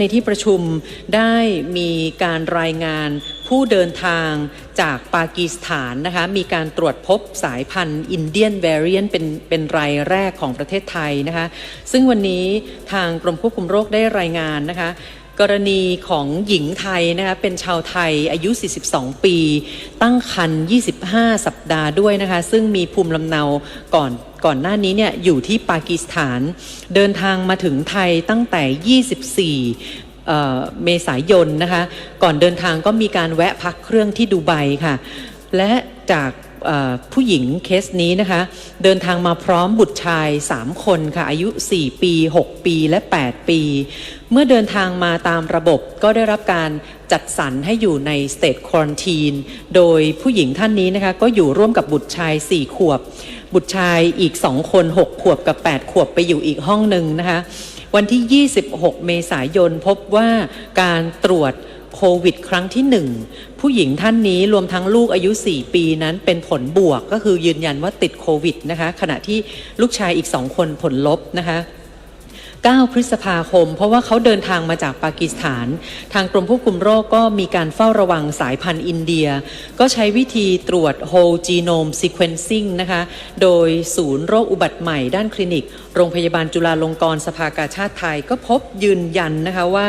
ในที่ประชุมได้มีการรายงานผู้เดินทางจากปากีสถานนะคะมีการตรวจพบสายพันธุ์อินเดียนแวริเอนเป็นเป็นรายแรกของประเทศไทยนะคะซึ่งวันนี้ทางกรมควบคุมโรคได้รายงานนะคะกรณีของหญิงไทยนะคะเป็นชาวไทยอายุ 42 ปี ตั้งครรภ์25 สัปดาห์ด้วยนะคะ ซึ่งมีภูมิลำเนาก่อน ก่อนหน้านี้เนี่ยอยู่ที่ปากีสถาน เดินทางมาถึงไทยตั้งแต่ 24เมษายนนะคะ ก่อนเดินทางก็มีการแวะพักเครื่องที่ดูไบค่ะ และจาก ผู้หญิงเคสนี้นะคะ เดินทางมาพร้อมบุตรชาย 3 คนค่ะ อายุ 4 ปี 6 ปีและ 8 ปี เมื่อเดินทางมาตามระบบก็ได้รับการจัดสรรให้อยู่ในสเต e ควอนตีนโดยผู้หญิงท่านนี้นะคะ ก็อยู่ร่วมกับบุตรชาย 4 ขวบ บุตรชายอีก 2 คน 6 ขวบกับ 8 ขวบไปอยู่อีกห้องหนึ่งนะคะ วันที่ 26 เมษายนพบว่าการตรวจ โควิด ครั้งที่หนึ่งผู้หญิงท่านนี้รวมทั้งลูกอายุ 4 ปีนั้นเป็นผลบวกก็คือยืนยันว่าติดโควิดนะคะขณะที่ลูกชายอีกสองคนผลลบนะคะ 9 พฤษภาคม เพราะว่าเขาเดินทางมาจากปากีสถาน ทางกรมควบคุมโรคก็มีการเฝ้าระวังสายพันธุ์อินเดีย ก็ใช้วิธีตรวจ whole genome sequencing นะคะ โดยศูนย์โรคอุบัติใหม่ด้านคลินิก โรงพยาบาลจุฬาลงกรณ์สภากาชาติไทย ก็พบยืนยันนะคะว่า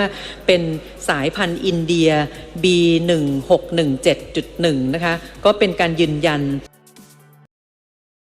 เป็นสายพันธุ์อินเดีย B1617.1 นะคะ ก็เป็นการยืนยัน